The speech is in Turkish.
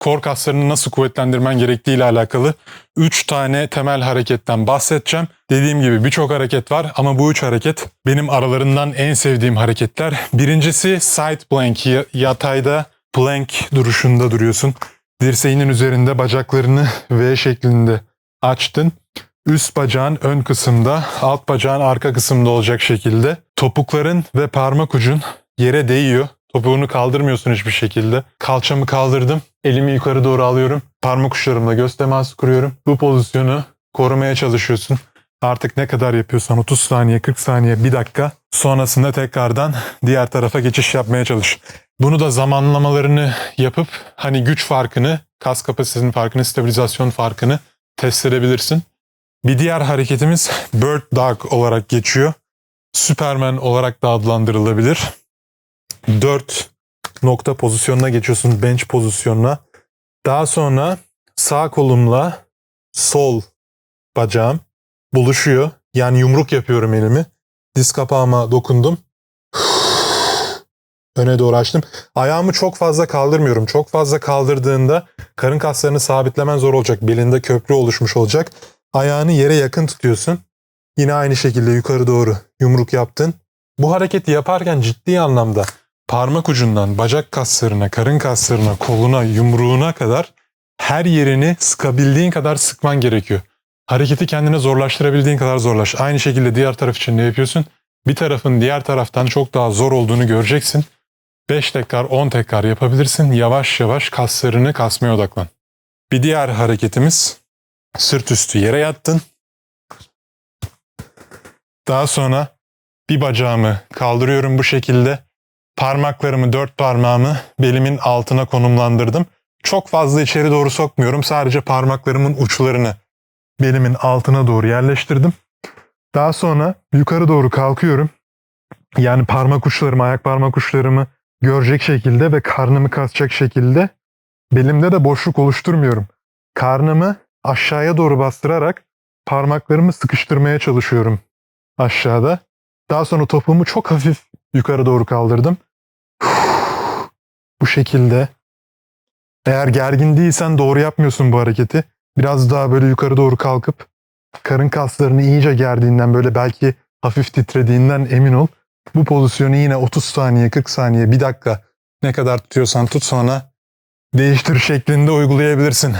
kor kaslarını nasıl kuvvetlendirmen gerektiği ile alakalı 3 tane temel hareketten bahsedeceğim. Dediğim gibi birçok hareket var ama bu 3 hareket benim aralarından en sevdiğim hareketler. Birincisi side plank. Ya- Yatayda plank duruşunda duruyorsun. Dirseğinin üzerinde bacaklarını V şeklinde açtın. Üst bacağın ön kısımda, alt bacağın arka kısımda olacak şekilde topukların ve parmak ucun yere değiyor. Topuğunu kaldırmıyorsun hiçbir şekilde. Kalçamı kaldırdım. Elimi yukarı doğru alıyorum. Parmak uçlarımla göz teması kuruyorum. Bu pozisyonu korumaya çalışıyorsun. Artık ne kadar yapıyorsan 30 saniye, 40 saniye, 1 dakika. Sonrasında tekrardan diğer tarafa geçiş yapmaya çalış. Bunu da zamanlamalarını yapıp hani güç farkını, kas kapasitesinin farkını, stabilizasyon farkını test edebilirsin. Bir diğer hareketimiz Bird Dog olarak geçiyor. Superman olarak da adlandırılabilir. 4 nokta pozisyonuna geçiyorsun bench pozisyonuna. Daha sonra sağ kolumla sol bacağım buluşuyor. Yani yumruk yapıyorum elimi. Diz kapağıma dokundum. Öne doğru açtım. Ayağımı çok fazla kaldırmıyorum. Çok fazla kaldırdığında karın kaslarını sabitlemen zor olacak. Belinde köprü oluşmuş olacak. Ayağını yere yakın tutuyorsun. Yine aynı şekilde yukarı doğru yumruk yaptın. Bu hareketi yaparken ciddi anlamda parmak ucundan bacak kaslarına, karın kaslarına, koluna, yumruğuna kadar her yerini sıkabildiğin kadar sıkman gerekiyor. Hareketi kendine zorlaştırabildiğin kadar zorlaş. Aynı şekilde diğer taraf için de yapıyorsun. Bir tarafın diğer taraftan çok daha zor olduğunu göreceksin. 5 tekrar 10 tekrar yapabilirsin. Yavaş yavaş kaslarını kasmaya odaklan. Bir diğer hareketimiz sırt üstü yere yattın. Daha sonra bir bacağımı kaldırıyorum bu şekilde. Parmaklarımı, dört parmağımı belimin altına konumlandırdım. Çok fazla içeri doğru sokmuyorum. Sadece parmaklarımın uçlarını belimin altına doğru yerleştirdim. Daha sonra yukarı doğru kalkıyorum. Yani parmak uçlarımı, ayak parmak uçlarımı görecek şekilde ve karnımı kasacak şekilde belimde de boşluk oluşturmuyorum. Karnımı aşağıya doğru bastırarak parmaklarımı sıkıştırmaya çalışıyorum aşağıda. Daha sonra topuğumu çok hafif yukarı doğru kaldırdım. Bu şekilde. Eğer gergin değilsen doğru yapmıyorsun bu hareketi. Biraz daha böyle yukarı doğru kalkıp karın kaslarını iyice gerdiğinden böyle belki hafif titrediğinden emin ol. Bu pozisyonu yine 30 saniye, 40 saniye, 1 dakika ne kadar tutuyorsan tut sonra değiştir şeklinde uygulayabilirsin.